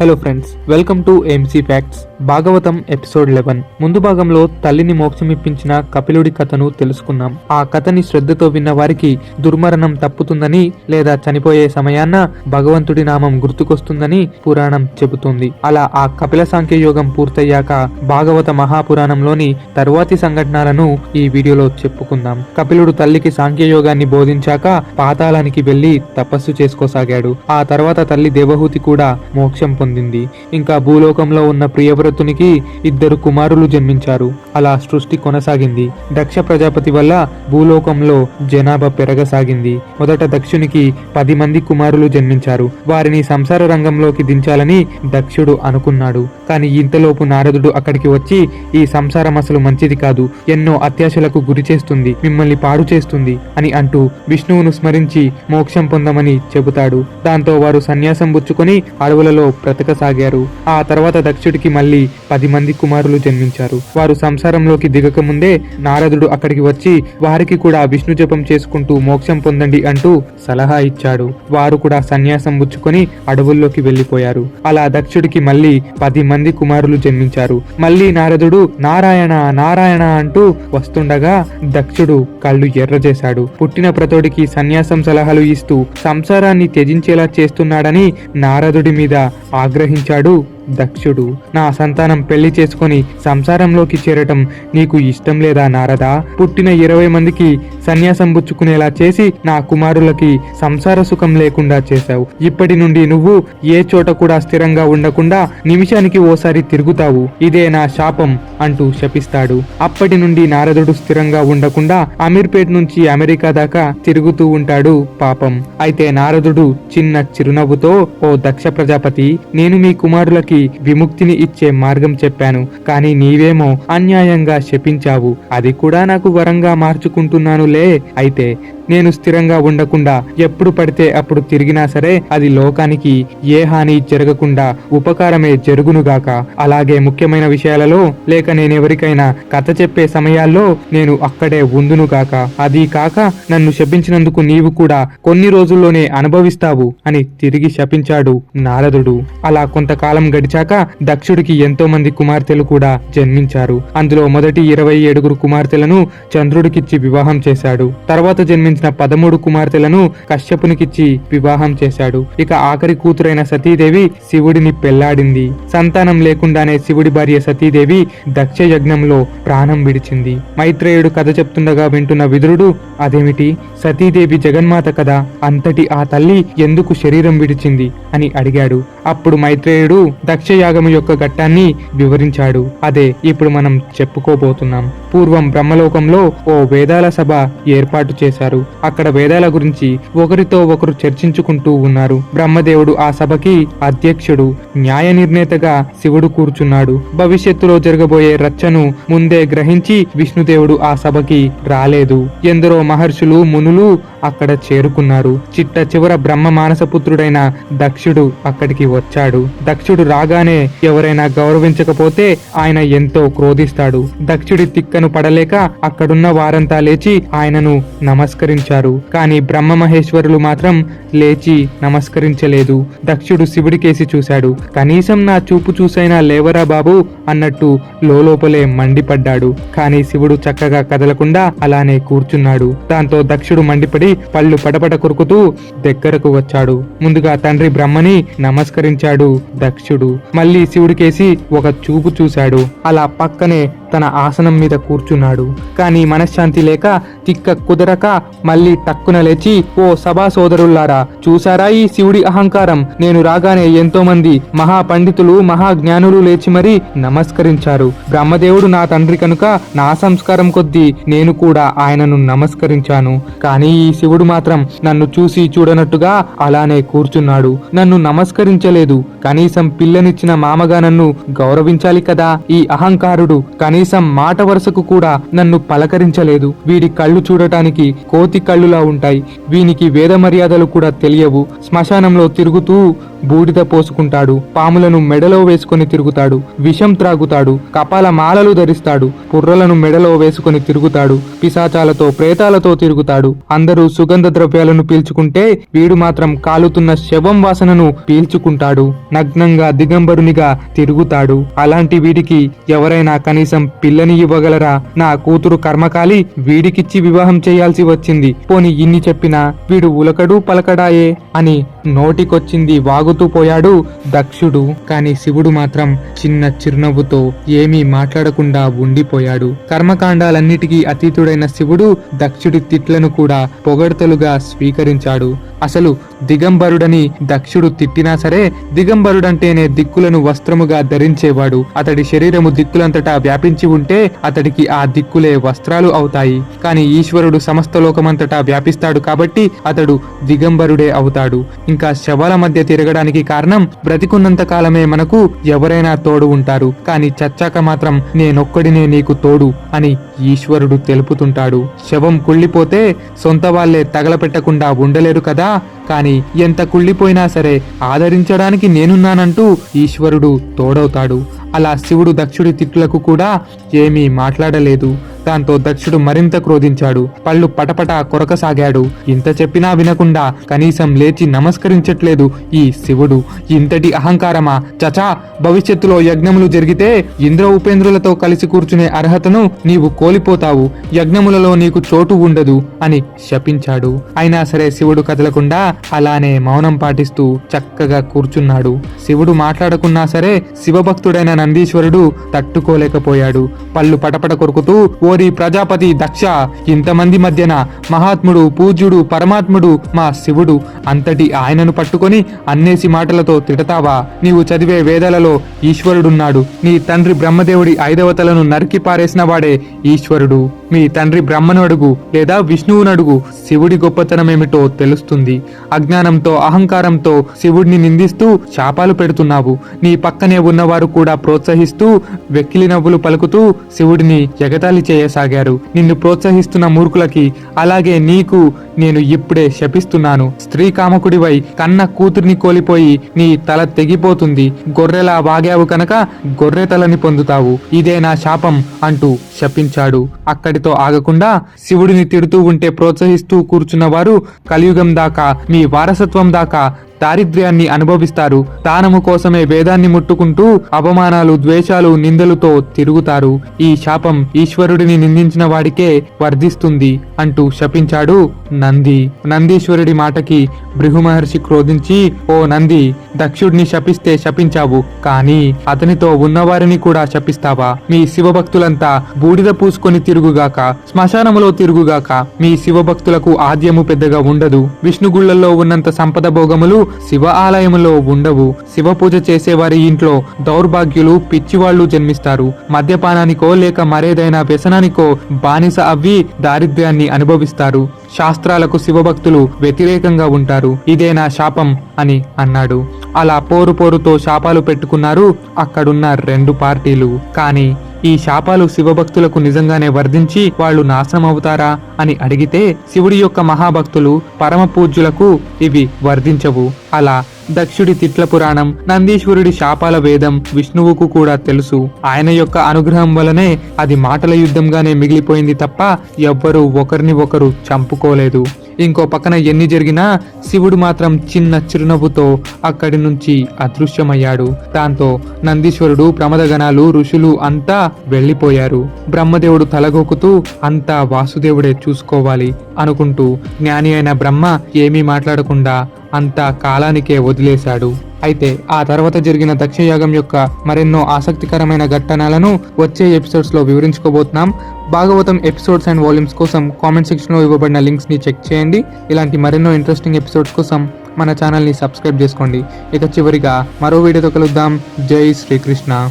Hello friends welcome to MC facts Bhagavatam episode eleven ముందు భాగంలో తల్లిని మోక్షమిప్పించిన కపిలుడి కథను తెలుసుకున్నాం ఆ కథని శ్రద్ధతో విన్న వారికి దుర్మరణం తప్పుతుందని లేదా చనిపోయే సమయాన భగవంతుడి నామం గుర్తుకొస్తుందని పురాణం చెబుతుంది. అలా ఆ కపిల సాంఖ్య యోగం పూర్తయ్యాక భాగవత మహాపురాణంలోని తరువాతి సంఘటనలను ఈ వీడియోలో చెప్పుకుందాం. కపిలుడు తల్లికి సాంఖ్య యోగాన్ని బోధించాక పాతాళానికి వెళ్ళి తపస్సు చేసుకోసాగాడు. ఆ తర్వాత తల్లి దేవహూతి కూడా మోక్షం పొందింది. ఇంకా భూలోకంలో ఉన్న ప్రియవ్రతునికి ఇద్దరు కుమారులు జన్మించారు. అలా సృష్టి కొనసాగింది. దక్ష ప్రజాపతి వల్ల భూలోకంలో జనాభా పెరగసాగింది. మొదట దక్షునికి పది మంది కుమారులు జన్మించారు. వారిని సంసార రంగంలోకి దించాలని దక్షుడు అనుకున్నాడు. కానీ ఇంతలోపు నారదుడు అక్కడికి వచ్చి ఈ సంసారం అసలు మంచిది కాదు. ఎన్నో అత్యాశలకు గురి చేస్తుంది. మిమ్మల్ని పాడు చేస్తుంది అని అంటూ విష్ణువును స్మరించి మోక్షం పొందమని చెబుతాడు. దాంతో వారు సన్యాసం బుచ్చుకొని అడవులలో బ్రతకసాగారు. ఆ తర్వాత దక్షుడికి మళ్ళీ పది మంది కుమారులు జన్మించారు. వారు సంసారంలోకి దిగక ముందే నారదుడు అక్కడికి వచ్చి వారికి కూడా విష్ణు జపం చేసుకుంటూ మోక్షం పొందండి అంటూ సలహా ఇచ్చాడు. వారు కూడా సన్యాసం పుచ్చుకొని అడవుల్లోకి వెళ్ళిపోయారు అలా దక్షుడికి మళ్ళీ పది మంది కుమారులు జన్మించారు. మళ్ళీ నారదుడు నారాయణ నారాయణ అంటూ వస్తుండగా దక్షుడు కళ్ళు ఎర్ర చేశాడు పుట్టిన ప్రతోడికి సన్యాసం సలహాలు ఇస్తూ సంసారాన్ని త్యజించేలా చేస్తున్నాడని నారదుడి మీద ఆగ్రహించాడు. దక్షుడు నా సంతానం పెళ్ళి చేసుకొని సంసారంలోకి చేరటం నీకు ఇష్టం లేదా నారదా? పుట్టిన ఇరవై మందికి సన్యాసం పుచ్చుకునేలా చేసి నా కుమారులకి సంసార సుఖం లేకుండా చేశావు. ఇప్పటి నుండి నువ్వు ఏ చోట కూడా స్థిరంగా ఉండకుండా నిమిషానికి ఓసారి తిరుగుతావు. ఇదే నా శాపం అంటూ శపిస్తాడు. అప్పటి నుండి నారదుడు స్థిరంగా ఉండకుండా అమీర్పేట్ నుంచి అమెరికా దాకా తిరుగుతూ ఉంటాడు పాపం. అయితే నారదుడు చిన్న చిరునవ్వుతో ఓ దక్ష ప్రజాపతి నేను మీ కుమారులకి విముక్తిని ఇచ్చే మార్గం చెప్పాను. కానీ నీవేమో అన్యాయంగా శపించావు. అది కూడా నాకు వరంగా మార్చుకుంటున్నానులే. అయితే నేను స్థిరంగా ఉండకుండా ఎప్పుడు పడితే అప్పుడు తిరిగినా సరే అది లోకానికి ఏ హాని జరగకుండా ఉపకారమే జరుగునుగాక అలాగే ముఖ్యమైన విషయాలలో లేక నేనెవరికైనా కథ చెప్పే సమయాల్లో నేను అక్కడే ఉందునుగాక అది కాక నన్ను శపించినందుకు నీవు కూడా కొన్ని రోజుల్లోనే అనుభవిస్తావు అని తిరిగి శపించాడు నారదుడు. అలా కొంతకాలం గడిచాక దక్షుడికి ఎంతో మంది కుమార్తెలు కూడా జన్మించారు. అందులో మొదటి ఇరవై ఏడుగురు కుమార్తెలను చంద్రుడికిచ్చి వివాహం చేశాడు. తర్వాత జన్మించిన పదమూడు కుమార్తెలను కశ్యపునికిచ్చి వివాహం చేశాడు. ఇక ఆఖరి కూతురైన సతీదేవి శివుడిని పెళ్ళాడింది. సంతానం లేకుండానే శివుడి భార్య సతీదేవి దక్ష యజ్ఞంలో ప్రాణం విడిచింది. మైత్రేయుడు కథ చెప్తుండగా వింటున్న విదురుడు అదేమిటి? సతీదేవి జగన్మాత కదా అంతటి ఆ తల్లి ఎందుకు శరీరం విడిచింది అని అడిగాడు. అప్పుడు మైత్రేయుడు దక్షయాగము యొక్క ఘట్టాన్ని వివరించాడు. అదే ఇప్పుడు మనం చెప్పుకోబోతున్నాం. పూర్వం బ్రహ్మలోకంలో ఓ వేదాల సభ ఏర్పాటు చేశారు. అక్కడ వేదాల గురించి ఒకరితో ఒకరు చర్చించుకుంటూ ఉన్నారు. బ్రహ్మదేవుడు ఆ సభకి అధ్యక్షుడు న్యాయ నిర్ణేతగా శివుడు కూర్చున్నాడు. భవిష్యత్తులో జరగబోయే రచ్చను ముందే గ్రహించి విష్ణుదేవుడు ఆ సభకి రాలేదు. ఎందరో మహర్షులు మునులు అక్కడ చేరుకున్నారు. చిట్ట చివర బ్రహ్మ మానసపుత్రుడైన దక్షుడు అక్కడికి వచ్చాడు. దక్షుడు రాగానే ఎవరైనా గౌరవించకపోతే ఆయన ఎంతో క్రోధిస్తాడు. దక్షుడి తిక్కను పడలేక అక్కడున్న వారంతా లేచి ఆయనను నమస్కరించారు. కానీ బ్రహ్మ మహేశ్వరులు మాత్రం లేచి నమస్కరించలేదు. దక్షుడు శివుడికేసి చూశాడు. కనీసం నా చూపు చూసైనా లేవరా బాబు అన్నట్టు లోపలే మండిపడ్డాడు. కానీ శివుడు చక్కగా కదలకుండా అలానే కూర్చున్నాడు. దాంతో దక్షుడు మండిపడి పళ్ళు పడపడ కొరుకుతూ దగ్గరకు వచ్చాడు. ముందుగా తండ్రి బ్రహ్మని నమస్కరించాడు. దక్షుడు మళ్ళీ శివుడికేసి ఒక చూపు చూశాడు. అలా పక్కనే తన ఆసనం మీద కూర్చున్నాడు. కానీ మనశ్శాంతి లేక తిక్క కుదరక మళ్ళీ టక్కున లేచి ఓ సభా సోదరుల్లారా చూసారా ఈ శివుడి అహంకారం? నేను రాగానే ఎంతో మంది మహా పండితులు లేచి మరీ నమస్కరించారు. బ్రహ్మదేవుడు నా తండ్రి కనుక నా సంస్కారం కొద్దీ నేను కూడా ఆయనను నమస్కరించాను. కానీ ఈ శివుడు మాత్రం నన్ను చూసి చూడనట్టుగా అలానే కూర్చున్నాడు. నన్ను నమస్కరించలేదు. కనీసం పిల్లనిచ్చిన మామగా నన్ను గౌరవించాలి కదా ఈ అహంకారుడు. కనీసం కనీసం మాట వరుసకు కూడా నన్ను పలకరించలేదు. వీడి కళ్ళు చూడటానికి కోతి కళ్ళులా ఉంటాయి. వీనికి వేద మర్యాదలు కూడా తెలియవు. శ్మశానంలో తిరుగుతూ బూడిద పోసుకుంటాడు. పాములను మెడలో వేసుకొని తిరుగుతాడు. విషం త్రాగుతాడు. కపాల మాలలు ధరిస్తాడు. పుర్రలను మెడలో వేసుకొని తిరుగుతాడు. పిశాచాలతో ప్రేతాలతో తిరుగుతాడు. అందరూ సుగంధ ద్రవ్యాలను పీల్చుకుంటే వీడు మాత్రం కాలుతున్న శవం వాసనను పీల్చుకుంటాడు. నగ్నంగా దిగంబరునిగా తిరుగుతాడు. అలాంటి వీడికి ఎవరైనా కనీసం పిల్లని ఇవ్వగలరా? నా కూతురు కర్మకాలి వీడికిచ్చి వివాహం చేయాల్సి వచ్చింది. పోని ఇన్ని చెప్పినా వీడు ఉలకడు పలకడాయే అని నోటికొచ్చింది వాగుతూ పోయాడు దక్షుడు. కాని శివుడు మాత్రం చిన్న చిరునవ్వుతో ఏమీ మాట్లాడకుండా ఉండిపోయాడు. కర్మకాండాలన్నిటికీ అతీతుడైన శివుడు దక్షుడి తిట్లను కూడా పొగడ్తలుగా స్వీకరించాడు. అసలు దిగంబరుడని దక్షుడు తిట్టినా సరే దిగంబరుడంటేనే దిక్కులను వస్త్రముగా ధరించేవాడు. అతడి శరీరము దిక్కులంతటా వ్యాపించి ఉంటే అతడికి ఆ దిక్కులే వస్త్రాలు అవుతాయి. కాని ఈశ్వరుడు సమస్త లోకమంతటా వ్యాపిస్తాడు కాబట్టి అతడు దిగంబరుడే అవుతాడు. ఇంకా శవాల మధ్య తిరగడానికి కారణం బ్రతికున్నంత కాలమే మనకు ఎవరైనా తోడు ఉంటారు. కానీ చచ్చాక మాత్రం నేనొక్కడినే నీకు తోడు అని ఈశ్వరుడు తెలుపుతుంటాడు. శవం కుళ్ళిపోతే సొంత వాళ్ళే తగలపెట్టకుండా ఉండలేరు కదా. కానీ ఎంత కుళ్ళిపోయినా సరే ఆదరించడానికి నేనున్నానంటూ ఈశ్వరుడు తోడవుతాడు. అలా శివుడు దక్షుడి తిట్లకు కూడా ఏమీ మాట్లాడలేదు. దాంతో దక్షుడు మరింత క్రోధించాడు. పళ్ళు పటపట కొరకసాగాడు. ఇంత చెప్పినా వినకుండా కనీసం లేచి నమస్కరించట్లేదు ఈ శివుడు. ఇంతటి అహంకారమా? చచా! భవిష్యత్తులో యజ్ఞములు జరిగితే ఇంద్ర ఉపేంద్రులతో కలిసి కూర్చునే అర్హతను నీవు కోల్పోతావు. యజ్ఞములలో నీకు చోటు ఉండదు అని శపించాడు. అయినా సరే శివుడు కదలకుండా అలానే మౌనం పాటిస్తూ చక్కగా కూర్చున్నాడు. శివుడు మాట్లాడకున్నా సరే శివభక్తుడైన నందీశ్వరుడు తట్టుకోలేకపోయాడు. పళ్ళు పటపట కొరుకుతూ ఓరి ప్రజాపతి దక్ష. ఇంతమంది మధ్యన మహాత్ముడు పూజ్యుడు పరమాత్ముడు మా శివుడు. అంతటి ఆయనను పట్టుకొని అన్నేసి మాటలతో తిడతావా? నీవు చదివే వేదాలలో ఈశ్వరుడున్నాడు. నీ తండ్రి బ్రహ్మదేవుడి ఐదవతలను నరికి పారేసిన వాడే ఈశ్వరుడు. మీ తండ్రి బ్రహ్మను అడుగు లేదా విష్ణువును అడుగు. శివుడి గొప్పతనమేమిటో తెలుస్తుంది. అజ్ఞానంతో అహంకారంతో శివుడిని నిందిస్తూ శాపాలు పెడుతున్నావు. నీ పక్కనే ఉన్నవారు కూడా ప్రోత్సహిస్తూ వెక్కిలి నవ్వులు పలుకుతూ శివుడిని ఎగతాళి చేయసాగారు. నిన్ను ప్రోత్సహిస్తున్న మూర్ఖులకి అలాగే నీకు నేను ఇప్పుడే శపిస్తున్నాను. స్త్రీ కామకుడివై కన్న కూతుర్ని కోల్పోయి నీ తల తెగిపోతుంది. గొర్రెలా వాగావు కనుక గొర్రె తలని పొందుతావు. ఇదే నా శాపం అంటూ శపించాడు. అక్కడితో ఆగకుండా శివుడిని తిడుతూ ఉంటే ప్రోత్సహిస్తూ కూర్చున్న వారు కలియుగం దాకా మీ వారసత్వం దాకా దారిద్ర్యాన్ని అనుభవిస్తారు. దానము కోసమే వేదాన్ని ముట్టుకుంటూ అవమానాలు ద్వేషాలు నిందలతో తిరుగుతారు. ఈ శాపం ఈశ్వరుడిని నిందించిన వాడికే వర్ధిస్తుంది. అంటూ శపించాడు నంది. నందీశ్వరుడి మాటకి భృగు మహర్షి క్రోధించి ఓ నంది దక్షుడిని శపిస్తే శపించావు కానీ అతనితో ఉన్నవారిని కూడా శపిస్తావా? మీ శివభక్తులంతా బూడిద పూసుకొని తిరుగుగాక శ్మశానములో తిరుగుగాక మీ శివభక్తులకు ఆద్యము పెద్దగా ఉండదు. విష్ణుగుళ్ళలో ఉన్నంత సంపద భోగములు శివ ఆలయములో ఉండవు. శివ పూజ చేసేవారి ఇంట్లో దౌర్భాగ్యులు పిచ్చివాళ్ళు జన్మిస్తారు. మద్యపానానికో లేక మరేదైనా వ్యసనానికో బానిస అవ్వి దారిద్ర్యాన్ని అనుభవిస్తారు. శాస్త్రాలకు శివభక్తులు వ్యతిరేకంగా ఉంటారు. ఇదే నా శాపం అని అన్నాడు. అలా పోరు పోరుతో శాపాలు పెట్టుకున్నారు. అక్కడున్న రెండు పార్టీలు. కానీ ఈ శాపాలు శివభక్తులకు నిజంగానే వర్ధించి వాళ్ళు నాశనం అవుతారా అని అడిగితే శివుడి యొక్క మహాభక్తులు పరమ పూజ్యులకు ఇవి వర్ధించవు. అలా దక్షుడి తిట్ల పురాణం నందీశ్వరుడి శాపాల వేదం విష్ణువుకు కూడా తెలుసు. ఆయన యొక్క అనుగ్రహం వలనే అది మాటల యుద్ధంగానే మిగిలిపోయింది తప్ప ఎవ్వరూ ఒకరిని ఒకరు చంపుకోలేదు. ఇంకో పక్కన ఎన్ని జరిగినా శివుడు మాత్రం చిన్న చిరునవ్వుతో అక్కడి నుంచి అదృశ్యమయ్యాడు. దాంతో నందీశ్వరుడు ప్రమదగణాలు ఋషులు అంతా వెళ్ళిపోయారు. బ్రహ్మదేవుడు తలగొక్కుతూ అంతా వాసుదేవుడే చూసుకోవాలి అనుకుంటూ జ్ఞాని అయిన బ్రహ్మ ఏమీ మాట్లాడకుండా అంతా కాలానికే వదిలేశాడు. అయితే ఆ తర్వాత జరిగిన దక్షయాగం యొక్క మరెన్నో ఆసక్తికరమైన ఘట్టనాలను వచ్చే ఎపిసోడ్స్లో వివరించుకోబోతున్నాం. భాగవతం ఎపిసోడ్స్ అండ్ వాల్యూమ్స్ కోసం కామెంట్ సెక్షన్లో ఇవ్వబడిన లింక్స్ని చెక్ చేయండి. ఇలాంటి మరెన్నో ఇంట్రెస్టింగ్ ఎపిసోడ్స్ కోసం మన ఛానల్ని సబ్స్క్రైబ్ చేసుకోండి. ఇక చివరిగా మరో వీడియోతో కలుద్దాం. జై శ్రీకృష్ణ.